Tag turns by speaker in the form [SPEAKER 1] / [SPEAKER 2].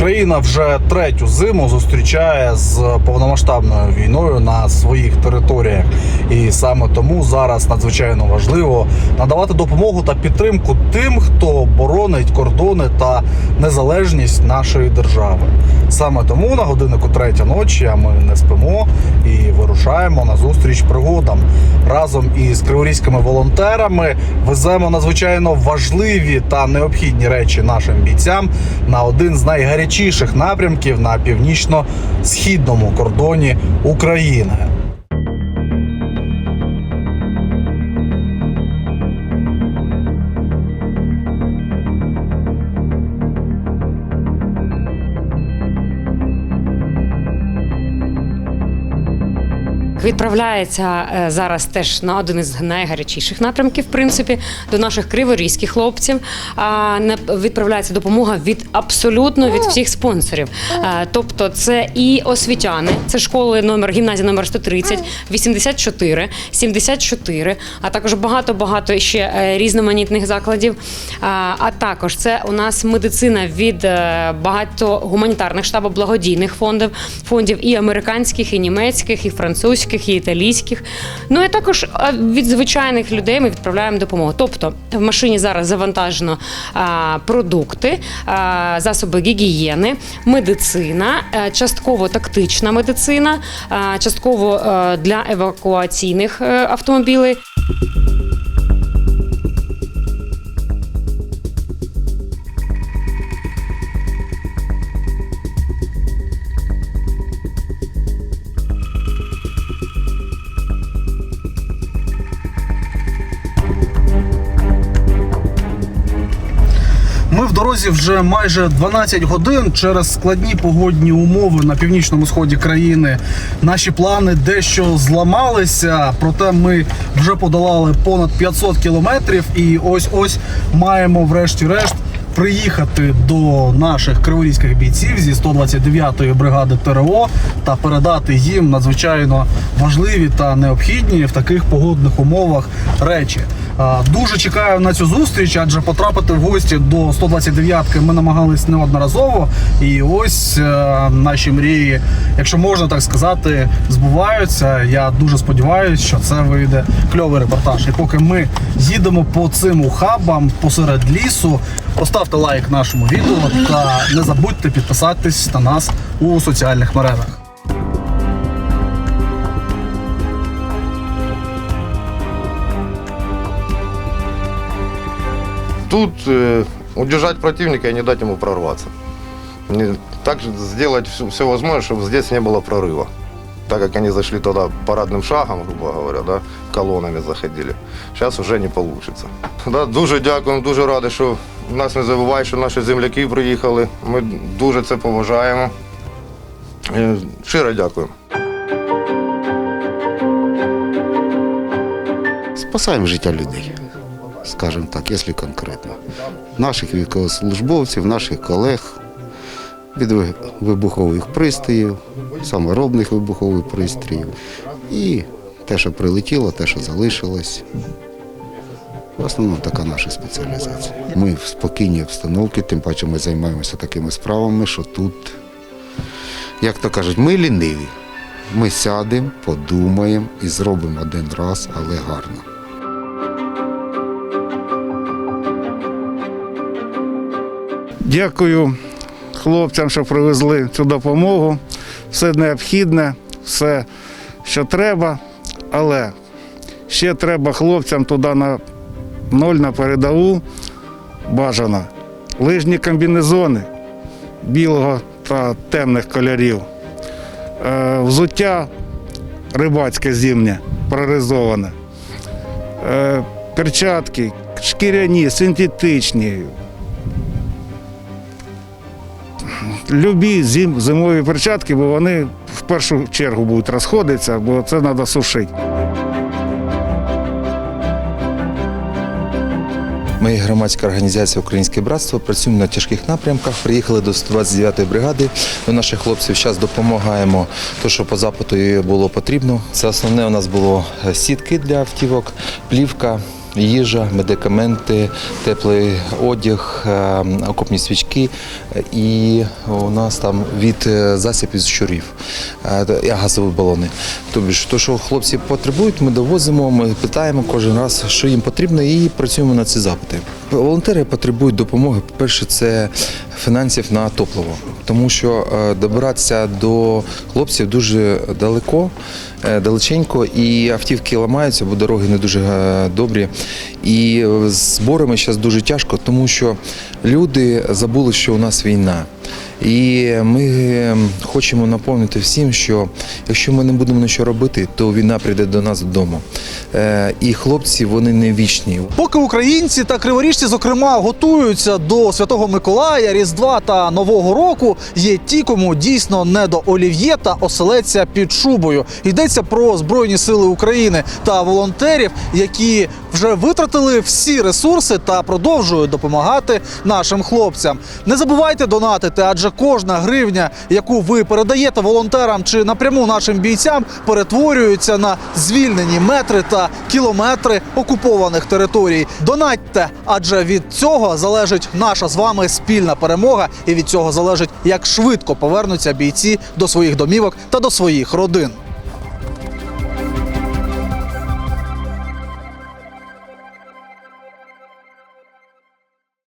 [SPEAKER 1] Україна вже третю зиму зустрічає з повномасштабною війною на своїх територіях, і саме тому зараз надзвичайно важливо надавати допомогу та підтримку тим, хто боронить кордони та незалежність нашої держави. Саме тому на годиннику третя ночі а ми не спимо вирушаємо на зустріч пригодам разом із криворізькими волонтерами. Веземо надзвичайно важливі та необхідні речі нашим бійцям на один з найгарячіших напрямків на північно-східному кордоні України.
[SPEAKER 2] Відправляється е, зараз теж на один із найгарячіших напрямків, в принципі, до наших криворізьких хлопців. Відправляється допомога від абсолютно від всіх спонсорів. Е, Тобто, це і освітяни, це школи номер гімназія номер 130, 84, 74, а також багато багато ще е, різноманітних закладів. А, також це у нас медицина від багато гуманітарних штабів благодійних фондів, фондів і американських, і німецьких, і французьких, і італійських. Ну і також е, від звичайних людей ми відправляємо допомогу. Тобто в машині зараз завантажено а, продукти, а, засоби гігієни, медицина, а, частково тактична медицина, а, частково а, для евакуаційних е, автомобілів.
[SPEAKER 1] Ми в дорозі вже майже 12 годин через складні погодні умови на північному сході країни. Наші плани дещо зламалися, проте ми вже подолали понад 500 кілометрів, і ось ось маємо врешті-решт. Приїхати до наших криворізьких бійців зі 129-ї бригади ТРО та передати їм надзвичайно важливі та необхідні в таких погодних умовах речі. А, Дуже чекаю на цю зустріч, адже потрапити в гості до 129-ки ми намагались неодноразово. І ось е, наші мрії, якщо можна так сказати, збуваються. Я дуже сподіваюся, що це вийде кльовий репортаж. І поки ми їдемо по цим ухабам посеред лісу, поставте лайк нашому відео та не забудьте підписатись на нас у соціальних мережах.
[SPEAKER 3] Тут э, удержать противника и не дать ему прорваться. Не- так же сделать все, все возможное, чтобы здесь не было прорыва. Так как они зашли туда парадным шагом, грубо говоря, да, колоннами заходили. Сейчас уже не получится. Да, дуже дякуємо, дуже радий, що нас не забувають, що наші земляки приїхали. Ми дуже це поважаємо. Е, Щиро дякуємо.
[SPEAKER 4] спасаємо життя людей, скажімо так, якщо конкретно. Наших військовослужбовців, наших колег від вибухових пристроїв, саморобних вибухових пристроїв. І те, що прилетіло, те, що залишилось. В основному така наша спеціалізація. Ми в спокійній обстановці, тим паче ми займаємося такими справами, що тут, як то кажуть, ми ліниві. Ми сядемо, подумаємо і зробимо один раз, але гарно.
[SPEAKER 5] Дякую хлопцям, що привезли цю допомогу. Все необхідне, все, що треба, але ще треба хлопцям туди на ноль на передову бажано. Лижні комбінезони білого та темних кольорів. Е, взуття рибацьке зимнє, проризоване. Е, перчатки, шкіряні, синтетичні, любі зим, зимові перчатки, бо вони в першу чергу будуть розходитися, бо це треба сушити.
[SPEAKER 6] Ми громадська організація Українське братство працюємо на тяжких напрямках. Приїхали до 129-ї бригади. До наших хлопців зараз допомагаємо, то що по запиту було потрібно. Це основне у нас було сітки для автівок, плівка, їжа, медикаменти, теплий одяг, е, окопні свічки і у нас там від е, засібів з щурів, е, газові балони. Тобто, ж, то, що хлопці потребують, ми довозимо, ми питаємо кожен раз, що їм потрібно, і працюємо на ці запити. Волонтери потребують допомоги. По-перше, це фінансів на топливо, тому що е, добиратися до хлопців дуже далеко, е, далеченько, і автівки ламаються, бо дороги не дуже е, добрі. І з зборами зараз дуже тяжко, тому що люди забули, що у нас війна. І ми е, хочемо наповнити всім, що якщо ми не будемо нічого робити, то війна прийде до нас додому. Е, І хлопці вони не вічні.
[SPEAKER 1] Поки українці та криворіжці, зокрема, готуються до Святого Миколая, Різдва та Нового року, є ті, кому дійсно не до олів'є та оселедця під шубою. Йдеться про Збройні Сили України та волонтерів, які вже витратили всі ресурси та продовжують допомагати нашим хлопцям. Не забувайте донатити, адже кожна гривня, яку ви передаєте волонтерам чи напряму нашим бійцям, перетворюється на звільнені метри та кілометри окупованих територій. Донатьте, адже від цього залежить наша з вами спільна перемога, і від цього залежить, як швидко повернуться бійці до своїх домівок та до своїх родин.